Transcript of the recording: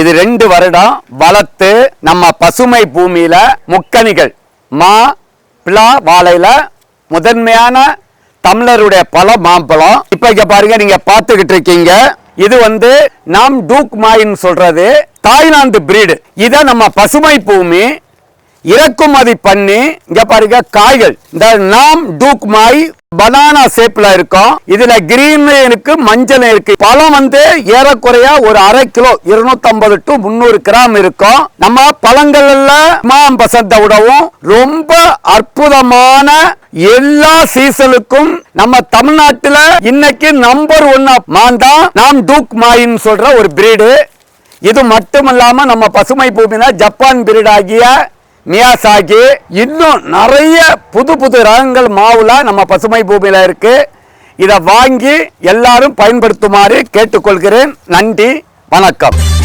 இது ரெண்டு வருடம் வளர்த்து நம்ம பசுமை பூமியில முக்கணிகள். மா பிளா வாழையில முதன்மையான தமிழருடைய பல மாம்பழம். இப்ப இங்க பாருங்க நீங்க பார்த்துக்கிட்டு இருக்கீங்க. இது வந்து நாம் டூக் மாயின்னு சொல்றது தாய்லாந்து பிரீடு. இத நம்ம பசுமை பூமி இறக்குமதி பண்ணி இங்க பாருங்க காய்கள். இந்த நாம் டூக் மாய் பனானா ஷேப்ல இருக்கும். இதுல கிரீன் இருக்கு மஞ்சள் இருக்கு பழம் வந்து ஏறக்குறைய ஒரு அரை கிலோ 250 டு முந்நூறு கிராம் இருக்கும். நம்ம பழங்கள்ல மாம்பசத்தை விடவும் ரொம்ப அற்புதமான எல்லா சீசனுக்கும் நம்ம தமிழ்நாட்டுல இன்னைக்கு நம்பர் ஒன் மாந்தா நாம் டூக் மாயின்னு சொல்ற ஒரு பிரீடு இது மட்டுமல்லாம நம்ம பசுமை பூமியில ஜப்பான் பிரீடாகிய ஆகிய மியாசாகி இன்னும் நிறைய புது புது ரகங்கள் மாவுல நம்ம பசுமை பூமியில இருக்கு. இதை வாங்கி எல்லாரும் பயன்படுத்துமாறு கேட்டுக்கொள்கிறேன். நன்றி வணக்கம்.